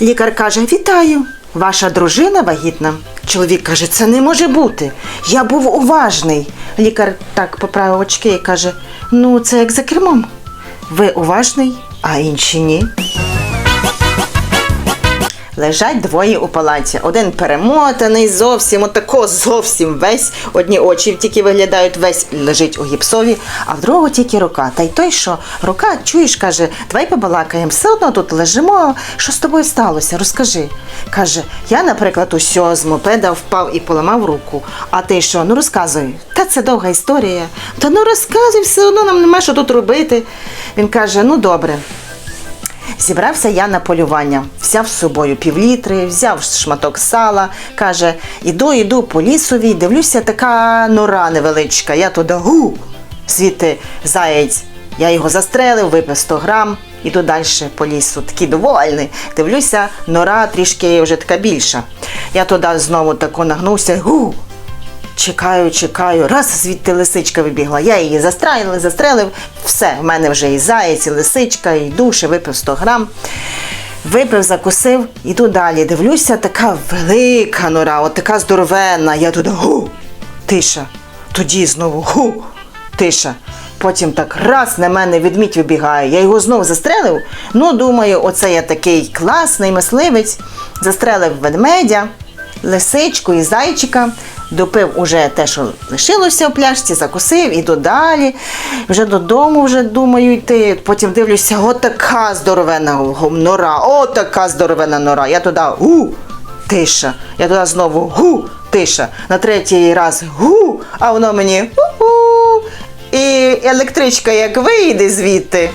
Лікар каже: Вітаю! Ваша дружина вагітна. Чоловік каже, це не може бути. Я був уважний. Лікар так поправив очки і каже: Ну, це як за кермом. Ви уважний, а інші ні. Лежать двоє у палаті. Один перемотаний зовсім, отако зовсім весь. Одні очі тільки виглядають, весь лежить у гіпсові, а в другого тільки рука. Та й той, що рука, чуєш, каже, давай побалакаємо, все одно тут лежимо. Що з тобою сталося? Розкажи. Каже, я, наприклад, усьо з мопеда впав і поламав руку. А ти що? Ну розказуй. Та це довга історія. Та ну розказуй, все одно нам нема що тут робити. Він каже: ну добре. Зібрався я на полювання, взяв з собою півлітри, взяв шматок сала. Каже, іду, іду по лісові, дивлюся, така нора невеличка. Я туди гу, звідти заєць. Я його застрелив, випив 100 грам, іду далі по лісу. Такий довольний. Дивлюся, нора трішки вже така більша. Я туди знову тако нагнувся, гу, Чекаю, чекаю. Раз звідти лисичка вибігла. Я її застрелив, застрелив. Все, в мене вже і заєць, і лисичка, і душе, випив 100 грам. Випив, закусив, іду далі. Дивлюся, така велика нора, от така здоровенна. Я туди гу, тиша. Тоді знову гу, тиша. Потім так раз на мене відмідь вибігає. Я його знову застрелив. Ну, думаю, оце я такий класний мисливець. Застрелив ведмедя лисичку і зайчика, допив уже те, що лишилося в пляшці, закусив, іду далі. Вже додому вже думаю йти. Потім дивлюся, отака здоровена нора, отака здоровена нора. Я туди гу, тиша. Я туди знову гу, тиша. На третій раз гу, а воно мені гу-гу. І електричка як вийде звідти.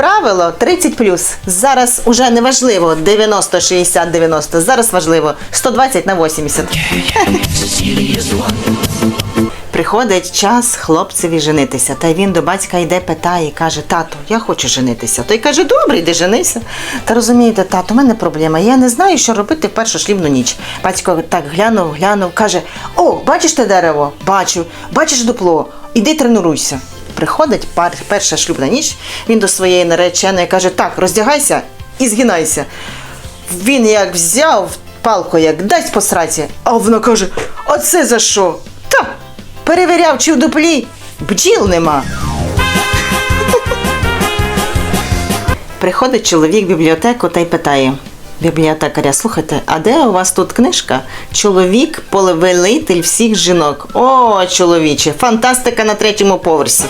Правило 30 Зараз уже не важливо 90, 60, 90. Зараз важливо 120 на 80. Приходить час хлопцеві женитися. Та він до батька йде, питає і каже: Тато, я хочу женитися. Той каже, добре, йди женися. Та розумієте, тато, у мене проблема. Я не знаю, що робити в першу шлюбну ніч. Батько так глянув, глянув, каже: О, бачиш те дерево? Бачу, бачиш дупло, іди тренуйся. Приходить пар, перша шлюбна ніч, він до своєї нареченої каже: Так, роздягайся і згинайся. Він як взяв палку, як дасть по сраці, а вона каже: А це за що? Та перевіряв, чи в дуплі бджіл нема. Приходить чоловік в бібліотеку та й питає бібліотекаря: слухайте, а де у вас тут книжка? Чоловік повелитель всіх жінок. О, чоловіче, фантастика на третьому поверсі.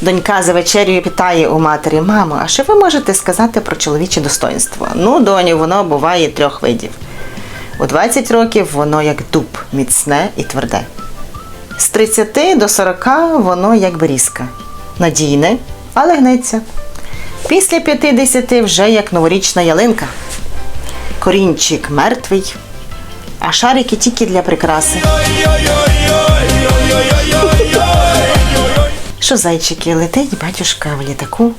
Донька за вечерю питає у матері: мамо, а що ви можете сказати про чоловіче достоинство? Ну, доню, воно буває трьох видів. У 20 років воно як дуб, міцне і тверде. З 30 до 40 воно як берізка. Надійне, але гнеться. Після 50 вже як новорічна ялинка. Корінчик мертвий, а шарики тільки для прикраси. Що зайчики летить батюшка в літаку,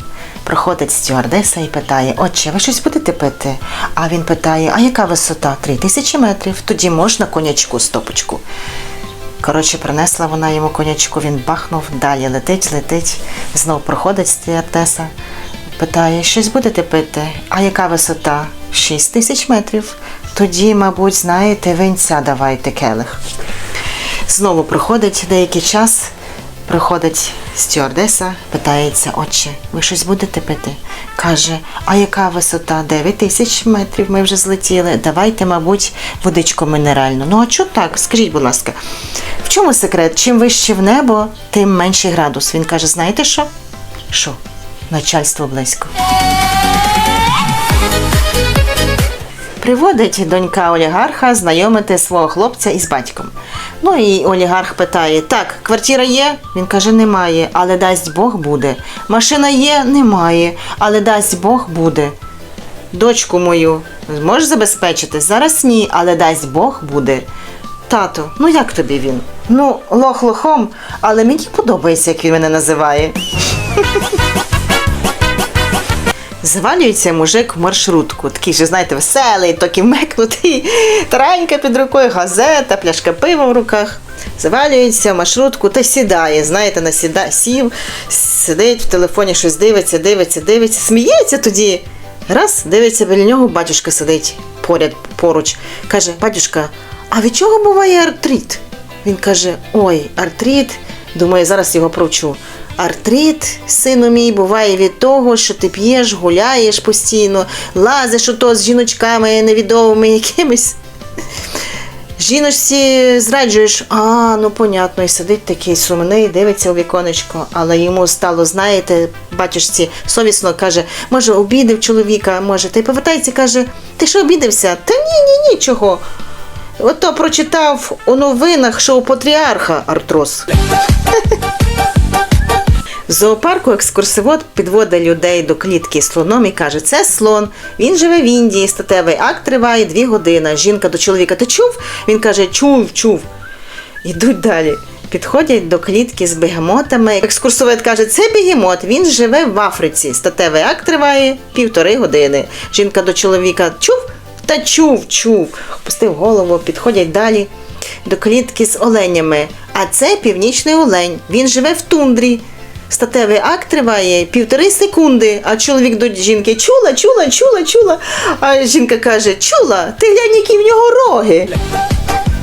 проходить стюардеса і питає: Отче, ви щось будете пити? А він питає: А яка висота? Три тисячі метрів. Тоді можна конячку стопочку. Коротше, принесла вона йому конячку, він бахнув, далі летить, летить, знов проходить стюардеса, питає, щось будете пити? А яка висота? Шість тисяч метрів. Тоді, мабуть, знаєте, винця давайте келих. Знову проходить деякий час, приходить стюардеса, питається, отче, ви щось будете пити? Каже, а яка висота? 9 тисяч метрів ми вже злетіли. Давайте, мабуть, водичку мінеральну. Ну а чого так? Скажіть, будь ласка, в чому секрет? Чим вище в небо, тим менший градус. Він каже, знаєте що? Що? Начальство близько. Приводить донька олігарха знайомити свого хлопця із батьком. Ну і олігарх питає: так, квартира є? Він каже, немає, але дасть Бог буде. Машина є, немає, але дасть Бог буде. Дочку мою зможеш забезпечити? Зараз ні, але дасть Бог буде. Тато, ну як тобі він? Ну, лох лохом, але мені подобається, як він мене називає. Звалюється мужик в маршрутку. Такий же, знаєте, веселий, такий мекнутий, таранька під рукою, газета, пляшка пива в руках. Завалюється в маршрутку та сідає. Знаєте, насіда, сів, сидить в телефоні, щось дивиться, дивиться, дивиться, сміється тоді. Раз, дивиться біля нього, батюшка сидить поряд поруч. Каже, батюшка, а від чого буває артрит? Він каже: Ой, артрит. Думаю, зараз його провчу. Артрит, сину мій, буває від того, що ти п'єш, гуляєш постійно, лазиш ото з жіночками невідомими якимись. Жіночці зраджуєш, а, ну понятно, і сидить такий сумний, дивиться у віконечко, але йому стало, знаєте, батюшці совісно каже, може, обідав чоловіка, може, та й повертається, каже, ти що обідався? Та ні, ні, нічого. Ото прочитав у новинах, що у патріарха артроз. В зоопарку екскурсовод підводить людей до клітки слоном і каже: це слон. Він живе в Індії, статевий акт триває дві години. Жінка до чоловіка, ти чув? Він каже, чув, чув. Ідуть далі. Підходять до клітки з бегемотами. Екскурсовод каже, це бегемот, він живе в Африці. Статевий акт триває півтори години. Жінка до чоловіка чув? Та чув, чув. Опустив голову, підходять далі до клітки з оленями. А це північний олень. Він живе в тундрі. Статевий акт триває півтори секунди, а чоловік до жінки чула, чула, чула, чула. А жінка каже: Чула, ти глянь, які в нього роги.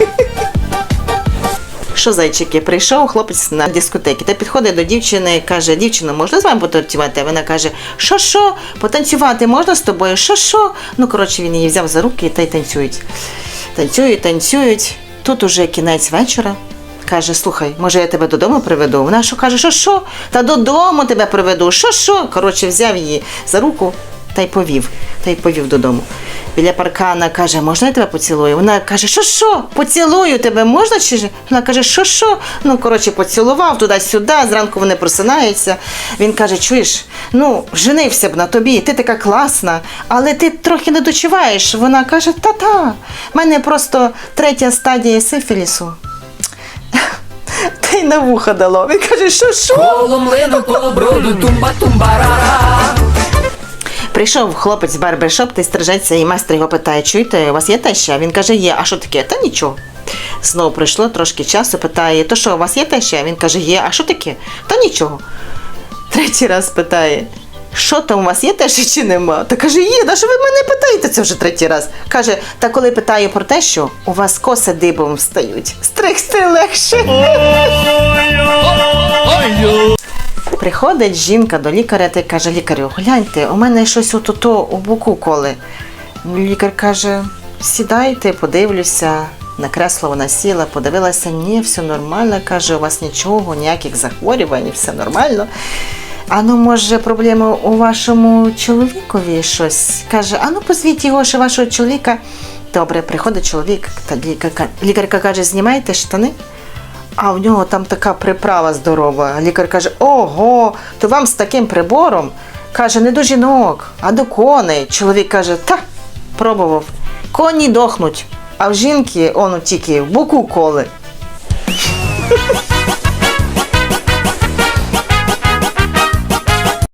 Що, зайчики, прийшов хлопець на дискотеки та підходить до дівчини, і каже: дівчина, можна з вами потанцювати? Вона каже, що що, потанцювати можна з тобою? Що що? Ну, коротше, він її взяв за руки та й танцюють. Танцюють, танцюють. Тут уже кінець вечора. Каже, слухай, може я тебе додому приведу? Вона що каже, що що? Та додому тебе приведу. Що що? Коротше, взяв її за руку та й повів. Та й повів додому. Біля паркана каже, можна я тебе поцілую? Вона каже, що що? Поцілую тебе можна чи ж? Вона каже, що що? Ну, коротше, поцілував туди-сюди, зранку вони просинаються. Він каже, чуєш, ну, женився б на тобі, ти така класна, але ти трохи не дочуваєш. Вона каже, та-та, в мене просто третя стадія сифілісу. Та й на вуха дало. Він каже, що що? Коло млину, коло броду, тумба тумбарара. Прийшов хлопець з барбершоп, ти стрижеться, і майстер його питає, чуєте, у вас є теща? Він каже, є, а що таке? Та нічого. Знову пройшло трошки часу, питає, то що, у вас є теща? Він каже, є, а що таке? Та нічого. Третій раз питає, що там у вас є теща чи нема? Та каже, є, да що ви мене питаєте це вже третій раз. Каже, та коли питаю про те, що у вас коси дибом встають, стригти легше. Приходить жінка до лікаря та каже, лікарю, гляньте, у мене щось отото у боку коли. Лікар каже, сідайте, подивлюся. На кресло вона сіла, подивилася, ні, все нормально, каже, у вас нічого, ніяких захворювань, все нормально. А ну, може, проблема у вашому чоловікові щось? Каже, а ну позвіть його, що вашого чоловіка. Добре, приходить чоловік, та лікарка, лікарка каже, знімайте штани. А в нього там така приправа здорова. Лікар каже: Ого, то вам з таким прибором? Каже, не до жінок, а до коней. Чоловік каже, та пробував. Коні дохнуть, а в жінки оно тільки в боку коли.